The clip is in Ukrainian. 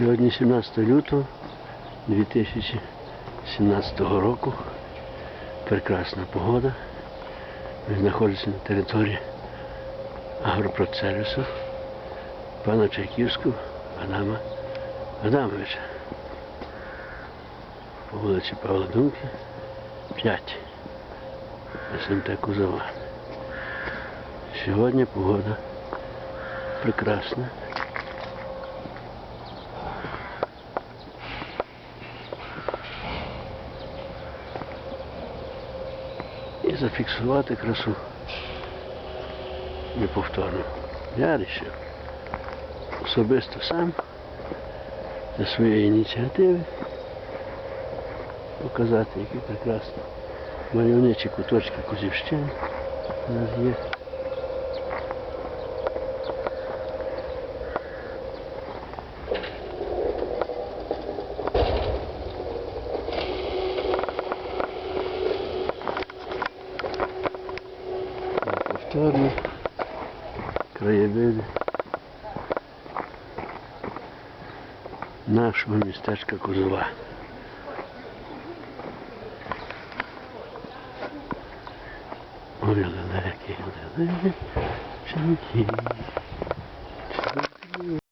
Сьогодні 17 лютого 2017 року. Прекрасна погода. Ми знаходимося на території агропродсервісу пана Чайківського Адама Адамовича. По вулиці Павла Думки 5. СМТ Кузова. Сьогодні погода прекрасна. Зафіксувати красу неповторно. Я вирішив особисто сам за своєї ініціативи показати, які прекрасні мальовничі куточки Кузівщини у нас є. Повторно краєвиди нашого містечка Козова. Ой, лелеки, лелеки, ченькі.